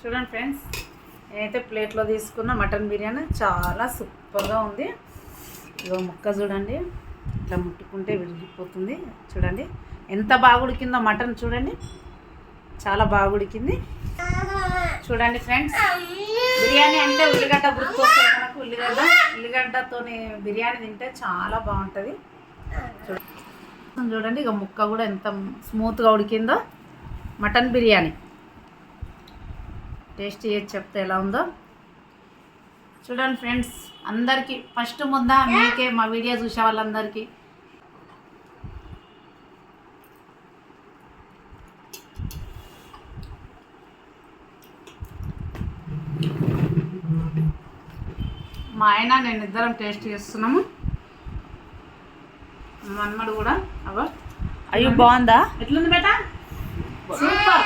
చూడండి ఫ్రెండ్స్ నేనైతే ప్లేట్లో తీసుకున్న మటన్ బిర్యానీ చాలా సూపర్గా ఉంది. ఇగో ముక్క చూడండి ఇట్లా ముట్టుకుంటే విరిగిపోతుంది. చూడండి ఎంత బాగా ఉడికిందో మటన్ చూడండి. చాలా బాగా ఉడికింది. చూడండి ఫ్రెండ్స్ బిర్యానీ అంటే ఉల్లిగడ్డ గుర్తుకొస్తుంది మనకు. ఉల్లిగడ్డ ఉల్లిగడ్డతోని బిర్యానీ తింటే చాలా బాగుంటుంది. చూడండి చూడండి ఇక ముక్క కూడా ఎంత స్మూత్గా ఉడికిందో. మటన్ బిర్యానీ. టేస్ట్ చేసి చెప్తే ఎలా ఉందో. చూడండి ఫ్రెండ్స్ అందరికీ ఫస్ట్ ముందా మీకే మా వీడియో చూసే వాళ్ళందరికీ. మా ఆయన నేను ఇద్దరం టేస్ట్ చేస్తున్నాము. మా అమ్మడు కూడా అగో అయ్యో బాగుందా? ఎట్లుంది బేటా? సూపర్.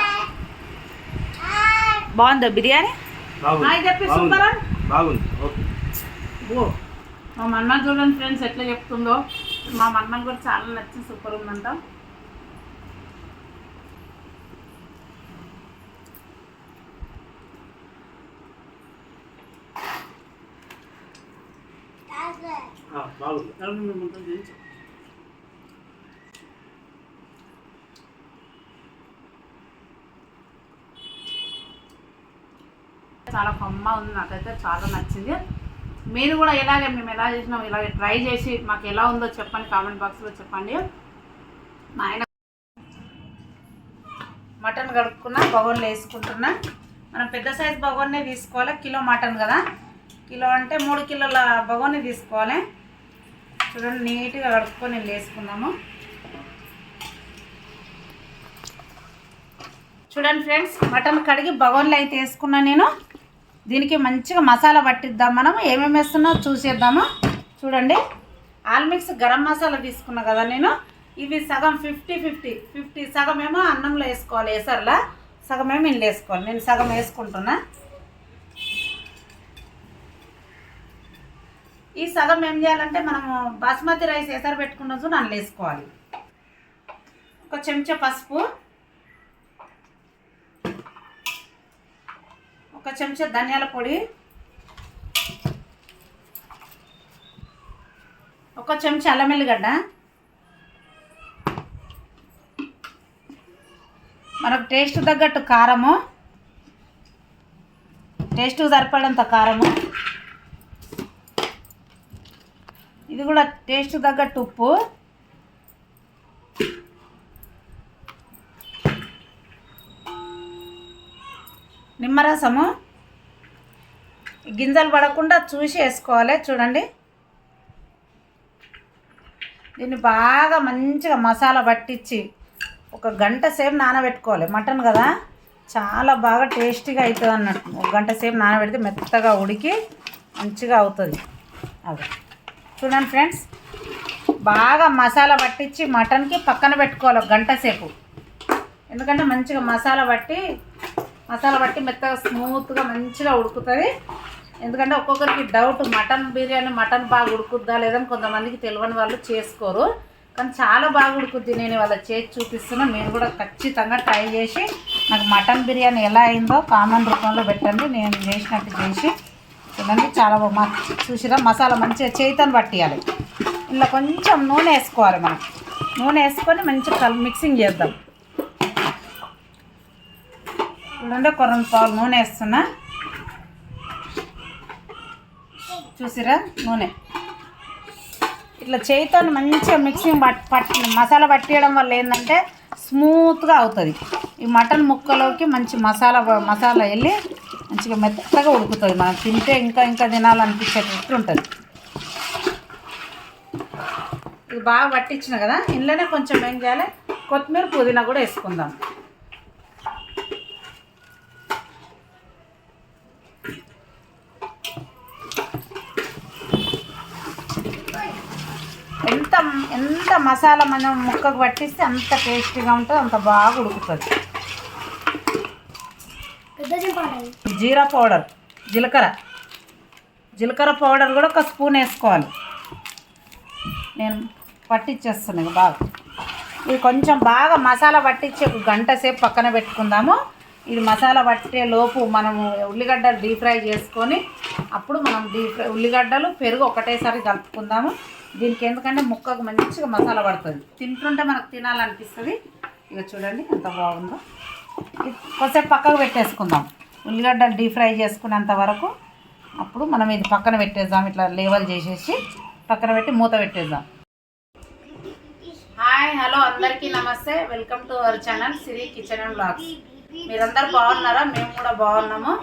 బాగుందా బిర్యానీ? బాగుంది. హాయ్ చెప్పి బాగుంది. సూపరా బాగుంది. ఓకే. ఓ మా మన్మ చూడండి ఫ్రెండ్స్ ఎట్లా చెప్తుందో. మా మన్మ కూడా చాలా నచ్చి సూపర్ ఉందంట. ఆ, బాగుంది రెండు ముద్దలు చేయించు. చాలా కమ్మ ఉంది నాకైతే చాలా నచ్చింది. మీరు కూడా ఇలాగే మేము ఎలా చేసినాం ఇలాగే ట్రై చేసి మాకు ఎలా ఉందో చెప్పండి కామెంట్ బాక్స్లో చెప్పండి. మా ఆయన మటన్ కడుక్కున్నా బగోన్లు వేసుకుంటున్నా. మనం పెద్ద సైజ్ బగోన్నే తీసుకోవాలి కిలో మటన్ కదా. కిలో అంటే మూడు కిలోల బగోన్ని తీసుకోవాలి. చూడండి నీట్గా కడుక్కొని నేను వేసుకుందాము. చూడండి ఫ్రెండ్స్ మటన్ కడిగి బగోన్లు అయితే వేసుకున్నాను నేను. దీనికి మంచిగా మసాలా పట్టిద్దాం మనం ఏమేమి వేస్తున్నా చూసేద్దాము. చూడండి. ఆల్మిక్స్ గరం మసాలా తీసుకున్నా కదా నేను. ఇవి సగం ఫిఫ్టీ ఫిఫ్టీ. ఫిఫ్టీ సగం ఏమో అన్నంలో వేసుకోవాలి వేసర్లా సగం ఏమో ఇంట్లో వేసుకోవాలి. నేను సగం వేసుకుంటున్నా. ఈ సగం ఏం చేయాలంటే మనము బాస్మతి రైస్ ఎసరు పెట్టుకున్న చూడు అందులో వేసుకోవాలి. ఒక చెంచా పసుపు. ఒక చెంచా ధనియాల పొడి. ఒక చెంచా అల్లం వెల్లిగడ్డ మనకు టేస్ట్ తగ్గట్టు కారము. టేస్ట్ సరిపడంత కారము. ఇది కూడా టేస్ట్ తగ్గట్టు ఉప్పు. నిమ్మరసము గింజలు పడకుండా చూసి వేసుకోవాలి చూడండి. దీన్ని బాగా మంచిగా మసాలా పట్టించి ఒక గంట సేపు నానబెట్టుకోవాలి. మటన్ కదా చాలా బాగా టేస్టీగా అవుతుంది అన్నట్టు. ఒక గంట సేపు నానబెడితే మెత్తగా ఉడికి మంచిగా అవుతుంది. అది. చూడండి ఫ్రెండ్స్ బాగా మసాలా పట్టించి మటన్కి పక్కన పెట్టుకోవాలి ఒక గంట సేపు. ఎందుకంటే మంచిగా మసాలా పట్టి మసాలా పట్టి మెత్తగా స్మూత్గా మంచిగా ఉడుకుతుంది. ఎందుకంటే ఒక్కొక్కరికి డౌట్ మటన్ బిర్యానీ మటన్ బాగా ఉడుకుద్దా లేదని కొంతమందికి తెలియని వాళ్ళు చేసుకోరు. కానీ చాలా బాగా ఉడుకుద్ది. నేను వాళ్ళ చేసి చూపిస్తున్నా. మీరు కూడా ఖచ్చితంగా ట్రై చేసి నాకు మటన్ బిర్యానీ ఎలా అయిందో కామన్ రూపంలో పెట్టండి. నేను చేసినట్టు చేసి చూడండి చాలా బాగా చూసిరా మసాలా మంచిగా చేతిని పట్టియాలి. ఇలా కొంచెం నూనె వేసుకోవాలి మనం. నూనె వేసుకొని మంచిగా కల్ మిక్సింగ్ చేద్దాం. చూడండి ఒక రెండు పాలు నూనె వేస్తున్నా. చూసిరా? నూనె. ఇట్లా చేయితో మంచిగా మిక్సింగ్ పట్ పట్టి మసాలా పట్టేయడం వల్ల ఏంటంటే స్మూత్గా అవుతుంది. ఈ మటన్ ముక్కలోకి మంచి మసాలా మసాలా వెళ్ళి మంచిగా మెత్తగా ఉడుకుతుంది. మనం తింటే ఇంకా ఇంకా తినాలనిపించేటట్టు ఉంటుంది. ఇది బాగా పట్టించిన కదా? ఇంట్లోనే కొంచెం ఏం చేయాలి? కొత్తిమీర పుదీనా కూడా వేసుకుందాం. ఎంత ఎంత మసాలా మనం ముక్కకు పట్టిస్తే అంత టేస్టీగా ఉంటుంది అంత బాగా ఉడుకుతుంది. జీరా పౌడర్ జీలకర్ర. జీలకర్ర పౌడర్ కూడా ఒక స్పూన్ వేసుకోవాలి. నేను పట్టించేస్తాను ఇక బాగా. ఇది కొంచెం బాగా మసాలా పట్టించి ఒక గంట సేపు పక్కన పెట్టుకుందాము. ఇది మసాలా పట్టే లోపు మనము ఉల్లిగడ్డలు డీప్ ఫ్రై చేసుకొని అప్పుడు మనం డీప్ ఫ్రై ఉల్లిగడ్డలు పెరుగు ఒకటేసారి కలుపుకుందాము. దీనికి ఎందుకంటే ముక్కకు మంచిగా మసాలా పడుతుంది. తింటుంటే మనకు తినాలనిపిస్తుంది. ఇక చూడండి ఎంత బాగుందో. ఇది కొద్దిసేపు పక్కకు పెట్టేసుకుందాం. ఉల్లిగడ్డలు డీప్ ఫ్రై చేసుకునేంత వరకు అప్పుడు మనం ఇది పక్కన పెట్టేద్దాం. ఇట్లా లేవల్ చేసేసి పక్కన పెట్టి మూత పెట్టేద్దాం. హాయ్ హలో అందరికీ నమస్తే. Welcome to our channel Siri kitchen and blogs. మీరందరూ బాగున్నారా? మేము కూడా బాగున్నాము.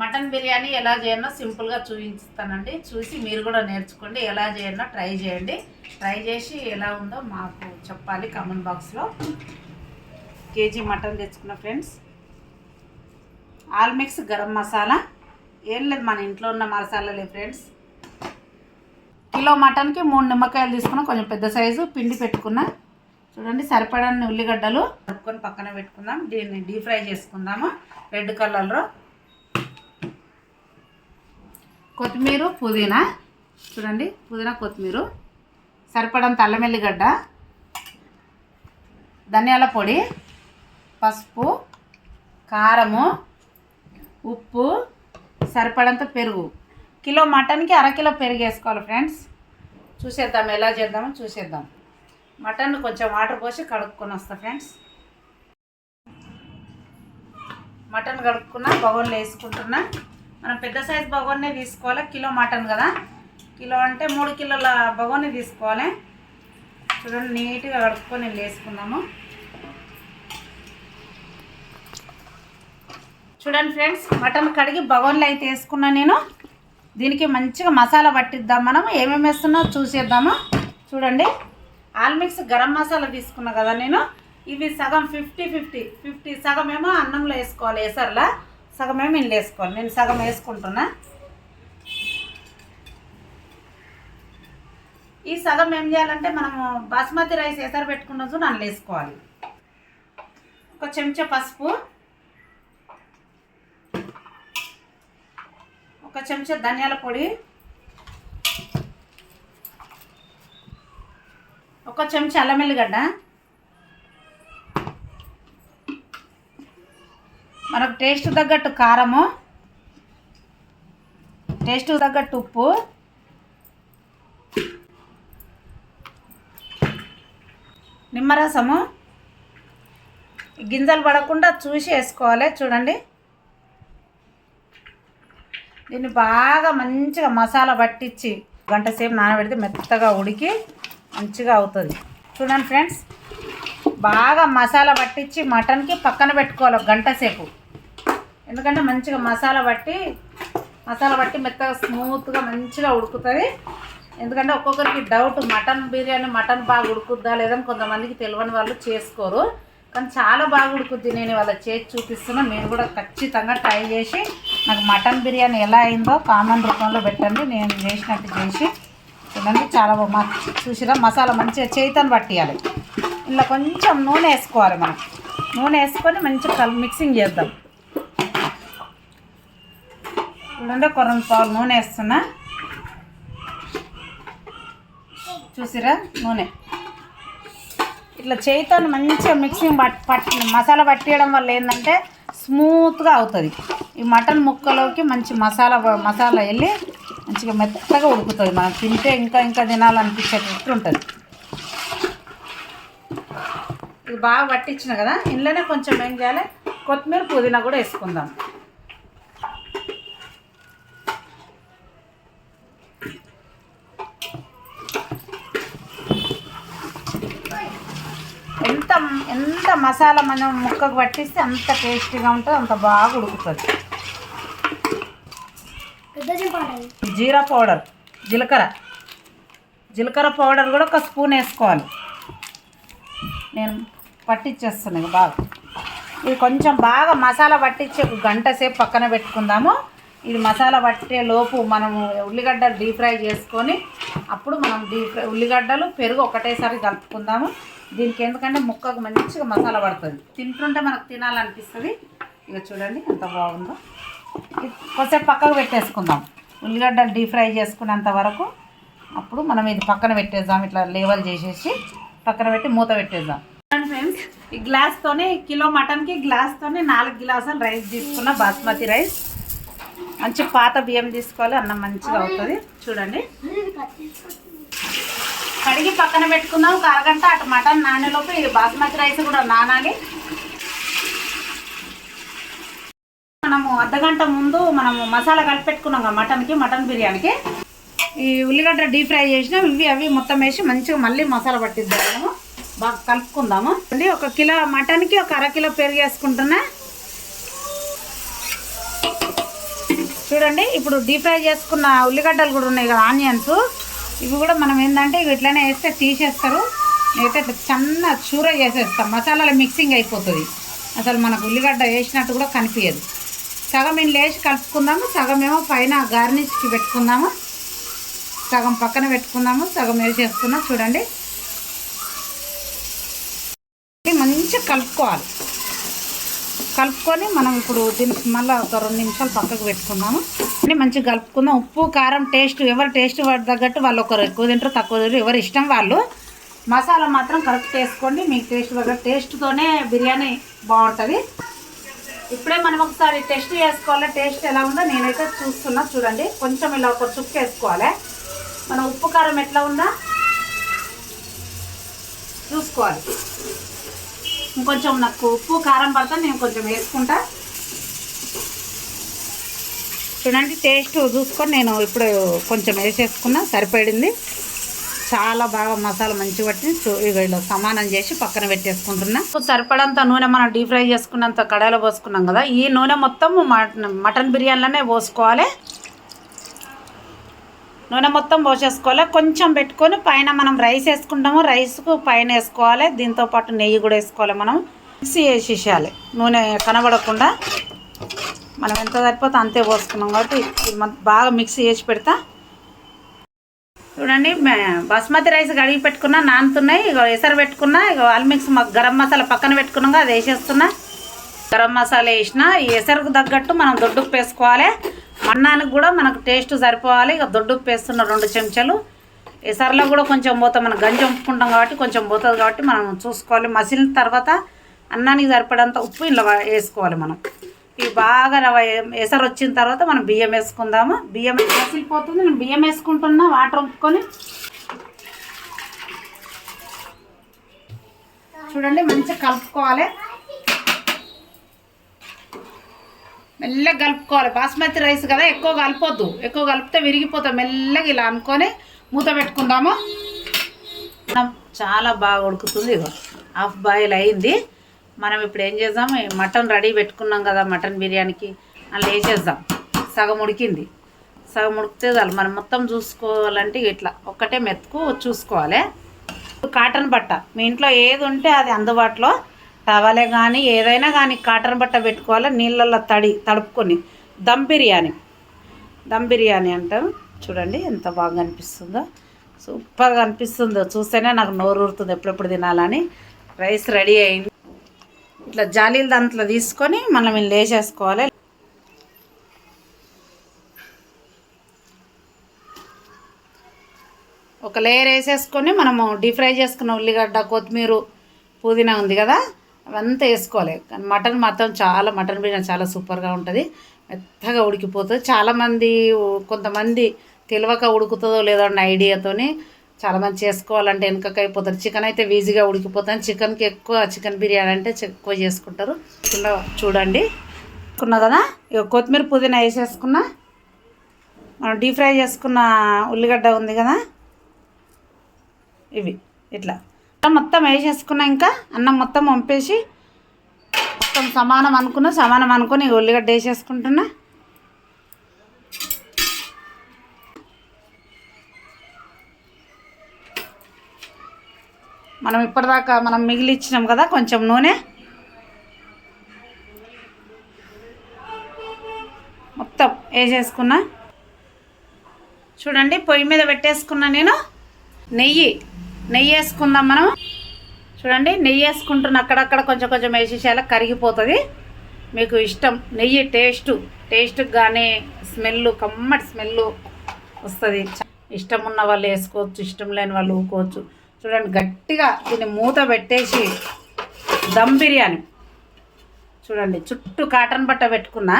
మటన్ బిర్యానీ ఎలా చేయాలో సింపుల్గా చూపిస్తానండి. చూసి మీరు కూడా నేర్చుకోండి ఎలా చేయాలో ట్రై చేయండి. ట్రై చేసి ఎలా ఉందో మాకు చెప్పాలి కామెంట్ బాక్స్లో. కేజీ మటన్ తెచ్చుకున్న friends. All mix garam masala. ఏం లేదు మన ఇంట్లో ఉన్న మసాలాలే ఫ్రెండ్స్. కిలో మటన్కి మూడు నిమ్మకాయలు తీసుకున్నా కొంచెం పెద్ద సైజు పిండి పెట్టుకున్నా. చూడండి సరిపడని ఉల్లిగడ్డలు కలుపుకొని పక్కన పెట్టుకుందాం. దీన్ని డీప్ ఫ్రై చేసుకుందాము. రెడ్ కలర్లో. కొత్తిమీర పుదీనా. చూడండి పుదీనా కొత్తిమీర. సరిపడంత అల్లం ఎల్లిగడ్డ. ధనియాల పొడి. పసుపు. కారము. ఉప్పు. సరిపడంత పెరుగు. కిలో మటన్కి అరకిలో పెరుగు వేసుకోవాలి ఫ్రెండ్స్. చూసేద్దాం ఎలా చేద్దామో చూసేద్దాం. మటన్ కొంచెం వాటర్ పోసి కడుక్కొని వస్తా ఫ్రెండ్స్. మటన్ కడుక్కున్నా బగోన్లో వేసుకుంటున్నా. మనం పెద్ద సైజ్ బగోన్నే తీసుకోవాలి. కిలో మటన్ కదా. కిలో అంటే మూడు కిలోల బగోన్ని తీసుకోవాలి. చూడండి నీట్గా కడుక్కొని వేసుకుందాము. చూడండి ఫ్రెండ్స్ మటన్ కడిగి బగోన్లో అయితే వేసుకున్నా నేను. దీనికి మంచిగా మసాలా పట్టిద్దాం మనం. ఏమేమి వేస్తున్నా చూసేద్దాము. చూడండి ఆల్మిక్స్ గరం మసాలా తీసుకున్నా కదా నేను. ఇవి సగం ఫిఫ్టీ ఫిఫ్టీ. ఫిఫ్టీ సగం ఏమో అన్నంలో వేసుకోవాలి ఎసర్లా. సగమే ఏమో వేసుకోవాలి. నేను సగం వేసుకుంటున్నా. ఈ సగం ఏం చేయాలంటే మనము బాస్మతి రైస్ ఎసరు పెట్టుకున్న చూ వేసుకోవాలి. ఒక చెంచా పసుపు ఒక చెంచా ధనియాల పొడి ఒక చెంచా అల్లం ఎల్లిగడ్డ మనకు టేస్ట్ తగ్గట్టు కారము టేస్ట్ తగ్గట్టు ఉప్పు నిమ్మరసము. గింజలు పడకుండా చూసి వేసుకోవాలి చూడండి. దీన్ని బాగా మంచిగా మసాలా పట్టించి గంట సేపు నానబెడితే మెత్తగా ఉడికి మంచిగా అవుతుంది. చూడండి ఫ్రెండ్స్ బాగా మసాలా పట్టించి మటన్కి పక్కన పెట్టుకోవాలి గంట సేపు. ఎందుకంటే మంచిగా మసాలా పట్టి మసాలా పట్టి మెత్తగా స్మూత్గా మంచిగా ఉడుకుతుంది. ఎందుకంటే ఒక్కొక్కరికి డౌట్ మటన్ బిర్యానీ మటన్ బాగా ఉడుకుద్దా లేదని కొంతమందికి తెలియని వాళ్ళు చేసుకోరు. కానీ చాలా బాగా ఉడుకుద్ది. నేను వాళ్ళ చేసి చూపిస్తున్నా. మీరు కూడా ఖచ్చితంగా ట్రై చేసి నాకు మటన్ బిర్యానీ ఎలా అయిందో కామన్ రూపంలో పెట్టండి. నేను చేసినట్టు చేసి చూడండి చాలా బాగా చూసిరా మసాలా మంచిగా చేతిని పట్టియాలి. ఇలా కొంచెం నూనె వేసుకోవాలి మనం. నూనె వేసుకొని మంచిగా కల్ మిక్సింగ్ చేద్దాం. చూడండి ఒక రెండు పావులు నూనె వేస్తున్నా. చూసిరా? నూనె. ఇట్లా చేయితో మంచిగా మిక్సింగ్ పట్ పట్టి మసాలా పట్టేయడం వల్ల ఏంటంటే స్మూత్గా అవుతుంది. ఈ మటన్ ముక్కలోకి మంచి మసాలా మసాలా వెళ్ళి మంచిగా మెత్తగా ఉడుకుతుంది. మనం తింటే ఇంకా ఇంకా తినాలనిపించేటట్టు ఉంటుంది. ఇది బాగా పట్టించిన కదా? ఇంట్లోనే కొంచెం ఏం చేయాలి? కొత్తిమీర పుదీనా కూడా వేసుకుందాం. ఎంత మసాలా మనం ముక్కకు పట్టిస్తే అంత టేస్టీగా ఉంటుంది అంత బాగా ఉడుకుతుంది. జీరా పౌడర్ జీలకర్ర. జీలకర్ర పౌడర్ కూడా ఒక స్పూన్ వేసుకోవాలి. నేను పట్టించేస్తాను ఇక బాగా. ఇది కొంచెం బాగా మసాలా పట్టించి ఒక గంట సేపు పక్కన పెట్టుకుందాము. ఇది మసాలా పట్టే లోపు మనము ఉల్లిగడ్డలు డీప్ ఫ్రై చేసుకొని అప్పుడు మనం డీప్ ఫ్రై ఉల్లిగడ్డలు పెరుగు ఒకటేసారి కలుపుకుందాము. దీనికి ఎందుకంటే ముక్కకు మంచిగా మసాలా పడుతుంది. తింటుంటే మనకు తినాలనిపిస్తుంది. ఇక చూడండి ఎంత బాగుందో. కొంచెం పక్కకు పెట్టేసుకుందాం. ఉల్లిగడ్డలు డీప్ ఫ్రై చేసుకునేంత వరకు అప్పుడు మనం ఇది పక్కన పెట్టేద్దాం. ఇట్లా లేవల్ చేసేసి పక్కన పెట్టి మూత పెట్టేద్దాం. ఫ్రెండ్స్ ఈ గ్లాస్తోనే కిలో మటన్కి గ్లాస్తోనే నాలుగు గ్లాసులు రైస్ తీసుకున్న బాస్మతి రైస్. మంచి పాత బియ్యం తీసుకోవాలి అన్నం మంచిగా అవుతుంది. చూడండి. కడిగి పక్కన పెట్టుకుందాం. ఒక అరగంట అటు మటన్ నానేలోపు ఇది బాస్మతి రైస్ కూడా నానాలి. మనము అర్ధగంట ముందు మనము మసాలా కలిపి పెట్టుకున్నాం కదా మటన్కి మటన్ బిర్యానీకి. ఈ ఉల్లిగడ్డ డీప్ ఫ్రై చేసినాం. ఇవి అవి మొత్తం వేసి మంచిగా మళ్ళీ మసాలా పట్టిద్దాం మనము. బాగా కలుపుకుందాము. అండి ఒక కిలో మటన్కి ఒక అర కిలో పెరుగు వేసుకుంటున్నా. చూడండి ఇప్పుడు డీప్ ఫ్రై చేసుకున్న ఉల్లిగడ్డలు కూడా ఉన్నాయి కదా ఆనియన్స్. ఇవి కూడా మనం ఏంటంటే ఇవి ఇట్లనే వేస్తే తీసేస్తారు. అయితే ఇట్లా సన్న చూర చేసేస్తాం. మసాలాల మిక్సింగ్ అయిపోతుంది. అసలు మనకు ఉల్లిగడ్డ వేసినట్టు కూడా కనిపించదు సగం ఇంట్లో వేసి కలుపుకుందాము. సగం ఏమో పైన గార్నిష్కి పెట్టుకుందాము. సగం పక్కన పెట్టుకుందాము. సగం వేసేస్తున్నాం. చూడండి. మంచిగా కలుపుకోవాలి. కలుపుకొని మనం ఇప్పుడు దీనికి మళ్ళీ ఒక రెండు నిమిషాలు పక్కకు పెట్టుకుందాము. అన్ని మంచిగా కలుపుకుందాం. ఉప్పు కారం టేస్ట్ ఎవరు టేస్ట్ వాటి తగ్గట్టు వాళ్ళు ఒకరు ఎక్కువ తింటారు తక్కువ తింటారు ఎవరి ఇష్టం వాళ్ళు. మసాలా మాత్రం కరెక్ట్ వేసుకోండి. మీకు టేస్ట్ తగ్గట్టు టేస్ట్తోనే బిర్యానీ బాగుంటుంది. ఇప్పుడే మనం ఒకసారి టెస్ట్ చేసుకోవాలి టేస్ట్ ఎలా ఉందో నేనైతే చూస్తున్నా. చూడండి. కొంచెం ఇలా ఒక చుక్క వేసుకోవాలి. మన ఉప్పు కారం ఎట్లా ఉందా? చూసుకోవాలి. ఇంకొంచెం నాకు ఉప్పు కారం పడతా నేను కొంచెం వేసుకుంటా. చూడండి టేస్ట్ చూసుకొని నేను ఇప్పుడు కొంచెం వేసేసుకున్నా సరిపడింది చాలా బాగా మసాలా మంచిగా పట్టి ఇలా సమానం చేసి పక్కన పెట్టేసుకుంటున్నా. సరిపడంత నూనె మనం డీప్ ఫ్రై చేసుకున్నంత కడాయిలో పోసుకున్నాం కదా ఈ నూనె మొత్తం మటన్ మటన్ బిర్యానీలోనే పోసుకోవాలి. నూనె మొత్తం పోసేసుకోవాలి? కొంచెం పెట్టుకొని పైన మనం రైస్ వేసుకుంటాము రైస్కు పైన వేసుకోవాలి. దీంతో పాటు నెయ్యి కూడా వేసుకోవాలి మనం. మిక్సీ వేసేసేయాలి. నూనె కనబడకుండా. మనం ఎంత సరిపోతే అంతే పోసుకున్నాం కాబట్టి బాగా మిక్సీ చేసి పెడతా. చూడండి బాస్మతి రైస్ కడిగి పెట్టుకున్నా నానుతున్నాయి. ఇక ఎసరు పెట్టుకున్నా ఇక ఆల్మిక్స్ మాకు గరం మసాలా పక్కన పెట్టుకున్నాం కదా అది వేసేస్తున్నా. గరం మసాలా వేసిన ఈ ఎసరుకు తగ్గట్టు మనం దొడ్డుకు వేసుకోవాలి. అన్నానికి కూడా మనకు టేస్ట్ సరిపోవాలి. ఇక దొడ్డు వేస్తున్న రెండు చెంచాలు. ఎసర్లో కూడా కొంచెం పోతాం. మనం గంజి ఉంపుకుంటాం కాబట్టి కొంచెం పోతుంది కాబట్టి మనం చూసుకోవాలి. మసిలిన తర్వాత అన్నానికి సరిపడంత ఉప్పు ఇలా వేసుకోవాలి మనం. ఇవి బాగా ఎసరు వచ్చిన తర్వాత మనం బియ్యం వేసుకుందాము. బియ్యం మసిలిపోతుంది. నేను బియ్యం వేసుకుంటున్నా వాటర్ ఉంపుకొని చూడండి మంచిగా కలుపుకోవాలి. మెల్లగా కలుపుకోవాలి. బాస్మతి రైస్ కదా ఎక్కువ కలపొద్దు. ఎక్కువ కలిపితే విరిగిపోతాం మెల్లగా ఇలా అనుకొని మూత పెట్టుకుందాము. చాలా బాగా ఉడుకుతుంది. ఇగో హాఫ్ బాయిల్ అయింది. మనం ఇప్పుడు ఏం చేద్దాం? మటన్ రెడీ పెట్టుకున్నాం కదా మటన్ బిర్యానీకి. అలా వేసేద్దాం. సగం ఉడికింది. సగం ఉడికితే చాలు. మనం మొత్తం చూసుకోవాలంటే ఇట్లా ఒక్కటే మెతుకు చూసుకోవాలి. కాటన్ బట్ట. మీ ఇంట్లో ఏది ఉంటే అది అందుబాటులో. టవలే కానీ ఏదైనా కానీ కాటన్ బట్ట పెట్టుకోవాలి? నీళ్ళల్లో తడి తడుపుకొని. దమ్ బిర్యానీ. దమ్ బిర్యానీ అంటాం. చూడండి ఎంత బాగా అనిపిస్తుందో. సూపర్గా అనిపిస్తుందో. చూస్తేనే నాకు నోరు ఊరుతుంది ఎప్పుడెప్పుడు తినాలని. రైస్ రెడీ అయింది. ఇట్లా జాలీల దాంట్లో తీసుకొని మనం ఇల్లు వేసేసుకోవాలి. ఒక లేయర్ వేసేసుకొని మనము డీప్ ఫ్రై చేసుకున్న ఉల్లిగడ్డ కొత్తిమీర పుదీనా ఉంది కదా? అవంతా వేసుకోవాలి. కానీ మటన్ మాత్రం చాలా మటన్ బిర్యానీ చాలా సూపర్గా ఉంటుంది. మెత్తగా ఉడికిపోతుంది. చాలామంది కొంతమంది తెలియక ఉడుకుతుందో లేదో అన్న ఐడియాతోని చాలామంది చేసుకోవాలంటే వెనకక అయిపోతారు. చికెన్ అయితే ఈజీగా ఉడికిపోతాను చికెన్కి ఎక్కువ చికెన్ బిర్యానీ అంటే ఎక్కువ చేసుకుంటారు. ఇలా చూడండి. వేసుకున్నా కదా ఇక కొత్తిమీర పుదీనా వేసేసుకున్నా. మనం డీప్ ఫ్రై చేసుకున్న ఉల్లిగడ్డ ఉంది కదా? ఇవి. ఇట్లా. మొత్తం వేసేసుకున్నా ఇంకా అన్నం మొత్తం పంపేసి మొత్తం సమానం అనుకున్నా సమానం అనుకుని ఉల్లిగడ్డ వేసేసుకుంటున్నా. మనం ఇప్పటిదాకా మనం మిగిలిచ్చినాం కదా కొంచెం నూనె. మొత్తం వేసేసుకున్నా. చూడండి పొయ్యి మీద పెట్టేసుకున్నా నేను. నెయ్యి. నెయ్యి వేసుకుందాం మనం. చూడండి నెయ్యి వేసుకుంటున్న అక్కడక్కడ కొంచెం కొంచెం వేసేసేలా కరిగిపోతుంది. మీకు ఇష్టం. నెయ్యి టేస్ట్. టేస్ట్కి కానీ స్మెల్ కమ్మటి స్మెల్ వస్తుంది. ఇష్టం ఉన్న వాళ్ళు వేసుకోవచ్చు ఇష్టం లేని వాళ్ళు ఊకోవచ్చు. చూడండి గట్టిగా దీన్ని మూత పెట్టేసి దమ్ బిర్యానీ. చూడండి చుట్టూ కాటన్ బట్ట పెట్టుకున్నా.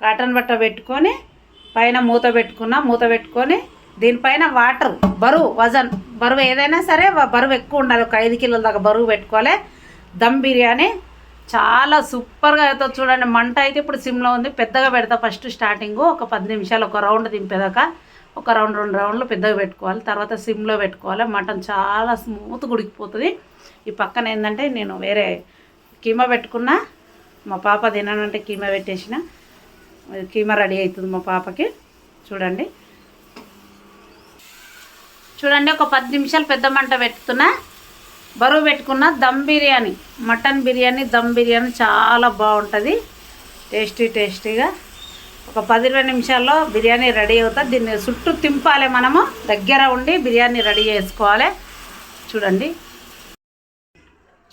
కాటన్ బట్ట పెట్టుకొని పైన మూత పెట్టుకున్నా. మూత పెట్టుకొని దీనిపైన వాటర్ బరువు వజన్ బరువు ఏదైనా సరే బరువు ఎక్కువ ఉండాలి. ఒక ఐదు కిలోల దాకా బరువు పెట్టుకోవాలి. దమ్ బిర్యానీ చాలా సూపర్గా అవుతుంది చూడండి. మంట అయితే ఇప్పుడు సిమ్లో ఉంది. పెద్దగా పెడతా ఫస్ట్ స్టార్టింగ్. ఒక పది నిమిషాలు ఒక రౌండ్ దింపేదాకా ఒక రౌండ్ రెండు రౌండ్లు పెద్దగా పెట్టుకోవాలి. తర్వాత సిమ్లో పెట్టుకోవాలి. మటన్ చాలా స్మూత్ ఉడికిపోతుంది. ఈ పక్కన ఏంటంటే నేను వేరే కీమా పెట్టుకున్నా. మా పాప తిననంటే కీమా పెట్టేసిన. కీమా రెడీ అవుతుంది మా పాపకి. చూడండి. చూడండి ఒక పది నిమిషాలు పెద్ద మంట పెట్టుతున్నా. బరువు పెట్టుకున్న దమ్ బిర్యానీ మటన్ బిర్యానీ దమ్ బిర్యానీ చాలా బాగుంటుంది. టేస్టీ టేస్టీగా. ఒక పది ఇరవై నిమిషాల్లో బిర్యానీ రెడీ అవుతుంది దీన్ని చుట్టూ తింపాలి మనము. దగ్గర ఉండి బిర్యానీ రెడీ చేసుకోవాలి. చూడండి.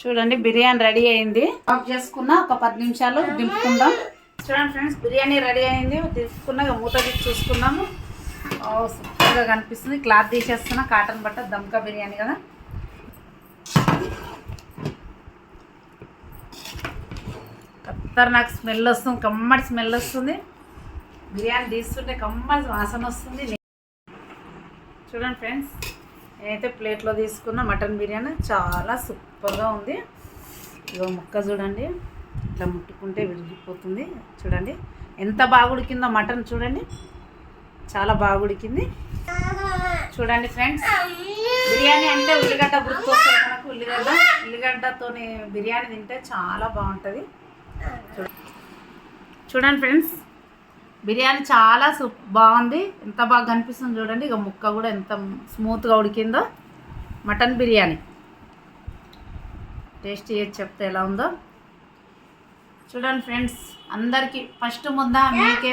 చూడండి బిర్యానీ రెడీ అయింది. ఆఫ్ చేసుకున్న ఒక పది నిమిషాలు దింపుకుందాం. చూడండి ఫ్రెండ్స్ బిర్యానీ రెడీ అయింది. దింపుకున్న మూత తీసి చూసుకున్నాము సూపర్గా కనిపిస్తుంది. క్లాత్ తీసేస్తున్నా. కాటన్ బట్ట దమ్కా బిర్యానీ కదా? కత్తర్ నాకు స్మెల్ వస్తుంది. కమ్మటి స్మెల్ వస్తుంది. బిర్యానీ తీస్తుంటే కమ్మటి వాసన వస్తుంది. చూడండి ఫ్రెండ్స్ నేనైతే ప్లేట్లో తీసుకున్న మటన్ బిర్యానీ చాలా సూపర్గా ఉంది. ఇగో ముక్క చూడండి. ఇట్లా ముట్టుకుంటే విరిగిపోతుంది. చూడండి. ఎంత బాగుడికిందో మటన్ చూడండి. చాలా బాగా ఉడికింది. చూడండి ఫ్రెండ్స్ బిర్యానీ అంటే ఉల్లిగడ్డ గుర్తుకొస్తుంది మనకు ఉల్లిగడ్డ ఉల్లిగడ్డతోని బిర్యానీ తింటే చాలా బాగుంటుంది. చూడండి ఫ్రెండ్స్ బిర్యానీ చాలా సూప్ బాగుంది. ఎంత బాగా కనిపిస్తుంది చూడండి. ఇక ముక్క కూడా ఎంత స్మూత్గా ఉడికిందో. మటన్ బిర్యానీ. టేస్ట్ చేసి చెప్తే ఎలా ఉందో. చూడండి ఫ్రెండ్స్ అందరికీ ఫస్ట్ ముందా మీకే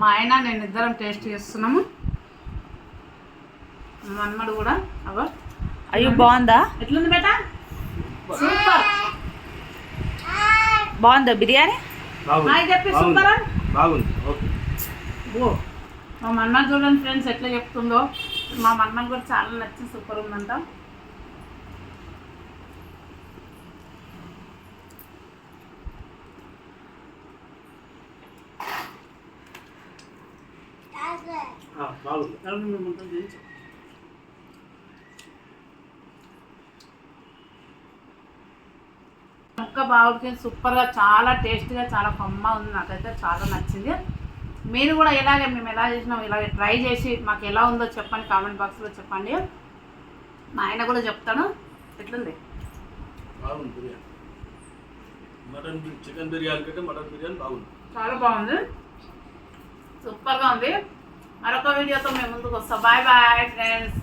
మా ఆయన నేను ఇద్దరం టేస్ట్ చేస్తున్నాము. మన్మడు కూడా అగో అయ్యో బాగుందా? ఎట్లుంది బేటా? సూపర్. బాగుందా బిర్యానీ? చెప్పి. సూపరా? బాగుంది. ఓకే. ఓ మా మన్మడు చూడండి ఫ్రెండ్స్ ఎట్లా చెప్తుందో. మా మన్మడు కూడా చాలా నచ్చి సూపర్ ఉందంట. బాగుంది. ముక్క బాగుడికి సూపర్గా చాలా టేస్ట్గా చాలా కమ్మ ఉంది. నాకైతే చాలా నచ్చింది. మీరు కూడా ఇలాగే మేము ఎలా చేసినాం ఇలాగే ట్రై చేసి మాకు ఎలా ఉందో చెప్పండి కామెంట్ బాక్స్లో చెప్పండి. మా ఆయన కూడా చెప్తాను ఎట్లుంది? బాగుంది బిర్యానీ. మటన్ బి- చికెన్ బిర్యానీ కంటే మటన్ బిర్యానీ బాగుంది. చాలా బాగుంది. సూపర్గా ఉంది. మరొక వీడియోతో మేము ముందుకు వస్తాం బాయ్ బాయ్ ఫ్రెండ్స్